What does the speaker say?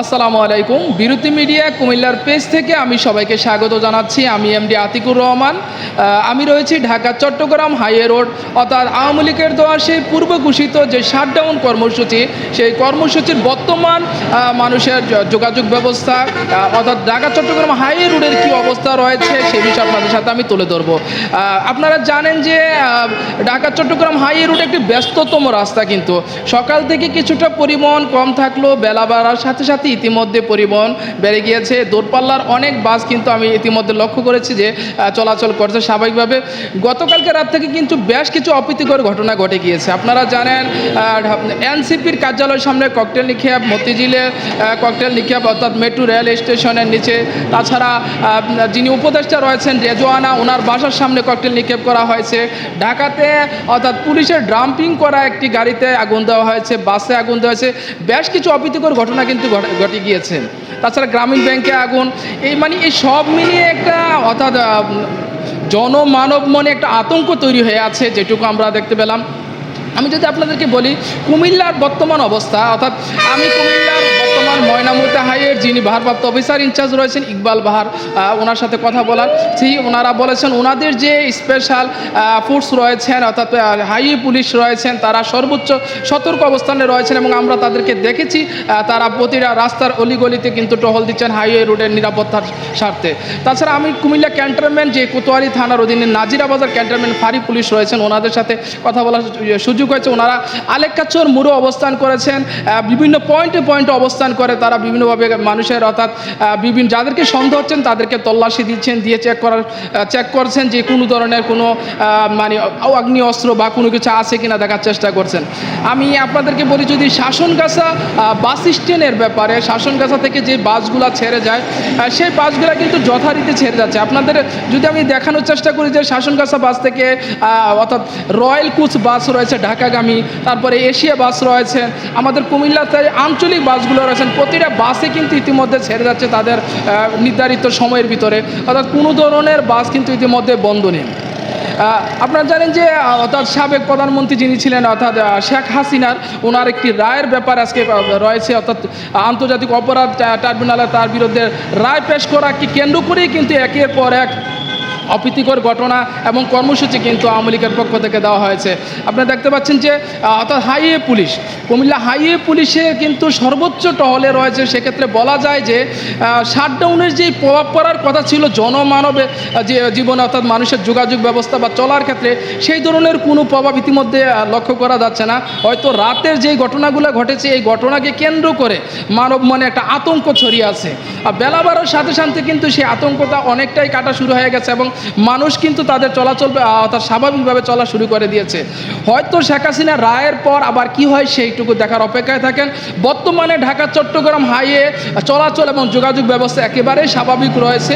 আসসালামু আলাইকুম। বিরতি মিডিয়া কুমিল্লার পেজ থেকে আমি সবাইকে স্বাগত জানাচ্ছি। আমি এমডি আতিকুর রহমান। আমি রয়েছি ঢাকা, চট্টগ্রাম হাইওয়ে রোড। অর্থাৎ আওয়ামী লীগের দেওয়া সেই পূর্বঘোষিত যে শাটডাউন কর্মসূচি, সেই কর্মসূচির বর্তমান মানুষের যোগাযোগ ব্যবস্থা অর্থাৎ ঢাকা, চট্টগ্রাম হাইওয়ে রোডের কী রয়েছে সেই বিষয়ে আপনাদের সাথে আমি তুলে ধরবো। আপনারা জানেন যে ঢাকা চট্টগ্রাম হাইওয়ে রুট একটি ব্যস্ততম রাস্তা কিন্তু। সকাল থেকে কিছুটা পরিবহন কম থাকলেও বেলা বাড়ার সাথে সাথে ইতিমধ্যে পরিবহন বেড়ে গিয়েছে। দূরপাল্লার অনেক বাস কিন্তু আমি ইতিমধ্যে লক্ষ্য করেছি যে চলাচল করছে স্বাভাবিকভাবে। গতকালকে রাত থেকে কিন্তু বেশ কিছু অপ্রীতিকর ঘটনা ঘটে গিয়েছে। আপনারা জানেন এনসিপির কার্যালয়ের সামনে ককটেল নিক্ষেপ মতিঝিলে ককটেল নিক্ষেপ অর্থাৎ মেট্রো রেল স্টেশনের নিচে। তাছাড়া আহ, যিনি উপদেষ্টা রয়েছেন রেজোয়ানা ওনার বাসার সামনে ককটেল নিক্ষেপ করা হয়েছে। ঢাকাতে, অর্থাৎ পুলিশের ড্রাম্পিং করা একটি গাড়িতে আগুন দেওয়া হয়েছে, বাসে আগুন দেওয়া হয়েছে। বেশ কিছু অপ্রীতিকর ঘটনা কিন্তু ঘটে গিয়েছে। তাছাড়া গ্রামীণ ব্যাংকে আগুন, এই মানে এই সব মিলিয়ে একটা, অর্থাৎ জনমানব মনে একটা আতঙ্ক তৈরি হয়ে আছে, যেটুকু আমরা দেখতে পেলাম। আমি যদি আপনাদেরকে বলি, কুমিল্লার বর্তমান অবস্থা, অর্থাৎ আমি কুমিল্লার বর্তমান হাইয়ের যিনি ভারপ্রাপ্ত অফিসার ইনচার্জ রয়েছেন ইকবাল বাহার ওনার সাথে কথা বলার। সেই ওনারা বলেছেন ওনাদের যে স্পেশাল ফোর্স রয়েছেন, অর্থাৎ হাইওয়ে পুলিশ রয়েছেন, তারা সর্বোচ্চ সতর্ক অবস্থানে রয়েছেন এবং আমরা তাদেরকে দেখেছি তারা প্রতিটা রাস্তার অলিগলিতে কিন্তু টহল দিচ্ছেন হাইওয়ে রোডের নিরাপত্তার স্বার্থে। তাছাড়া আমি কুমিল্লা ক্যান্টনমেন্ট যে কোতোয়ালি থানার অধীনে নাজিরা বাজার ক্যান্টনমেন্ট ফাঁড়ি পুলিশ রয়েছেন, ওনাদের সাথে কথা বলার সুযোগ হয়েছে। ওনারা আলেকাচর মুড়ো অবস্থান করেছেন বিভিন্ন পয়েন্টে পয়েন্টে অবস্থান করে, তারা বিভিন্নভাবে মানুষের অর্থাৎ বিভিন্ন যাদেরকে সন্দেহ হচ্ছেন, তাদেরকে তল্লাশি দিচ্ছেন, দিয়ে চেক করার চেক করছেন যে কোনো ধরনের কোনো মানে অগ্নি অস্ত্র বা কোনো কিছু আছে কিনা দেখার চেষ্টা করছেন। আমি আপনাদেরকে বলি, যদি শাসনগাছা বাস স্ট্যান্ডের ব্যাপারে, শাসনগাছা থেকে যে বাসগুলো ছেড়ে যায় সেই বাসগুলো কিন্তু যথারীতি ছেড়ে যাচ্ছে। আপনাদের যদি আমি দেখানোর চেষ্টা করি যে শাসনগাছা বাস থেকে অর্থাৎ রয়্যাল কুচ বাস রয়েছে ঢাকাগামী, তারপরে এশিয়া বাস রয়েছে, আমাদের কুমিল্লাতে আঞ্চলিক বাসগুলো রয়েছেন প্রতিটা বাসে কিন্তু ইতিমধ্যে ছেড়ে যাচ্ছে তাদের নির্ধারিত সময়ের ভিতরে। অর্থাৎ কোনো ধরনের বাস কিন্তু ইতিমধ্যে বন্ধ নেই। আপনারা জানেন যে অর্থাৎ সাবেক প্রধানমন্ত্রী যিনি ছিলেন, অর্থাৎ শেখ হাসিনার, ওনার একটি রায়ের ব্যাপার আজকে রয়েছে, অর্থাৎ, আন্তর্জাতিক অপরাধ ট্রাইব্যুনালে তার বিরুদ্ধে রায় পেশ করাকে কেন্দ্র করেই কিন্তু একের পর এক অপ্রীতিকর ঘটনা এবং কর্মসূচি কিন্তু আওয়ামী লীগের পক্ষ থেকে দেওয়া হয়েছে। আপনারা দেখতে পাচ্ছেন যে অর্থাৎ হাইওয়ে পুলিশ, কুমিল্লা হাইওয়ে পুলিশে কিন্তু সর্বোচ্চ টহলে রয়েছে। সেক্ষেত্রে বলা যায় যে শাটডাউনের যে প্রভাব পড়ার কথা ছিল, জনমানবে যে জীবনে অর্থাৎ মানুষের যোগাযোগ ব্যবস্থা বা চলার ক্ষেত্রে, সেই ধরনের কোনো প্রভাব ইতিমধ্যে লক্ষ্য করা যাচ্ছে না। হয়তো রাতের যে ঘটনাগুলো ঘটেছে, এই ঘটনাকে কেন্দ্র করে মানব মনে একটা আতঙ্ক ছড়িয়ে আছে। বেলা বাড়ার সাথে সাথে কিন্তু সেই আতঙ্কটা অনেকটাই কাটা শুরু হয়ে গেছে এবং মানুষ কিন্তু তাদের চলাচল অর্থাৎ স্বাভাবিকভাবে চলা শুরু করে দিয়েছে। হয়তো শেখ হাসিনা রায়ের পর আবার কি হয় সেইটুকু দেখার অপেক্ষায় থাকেন। বর্তমানে ঢাকা চট্টগ্রাম হাইয়ে চলাচল এবং যোগাযোগ ব্যবস্থা একেবারেই স্বাভাবিক রয়েছে।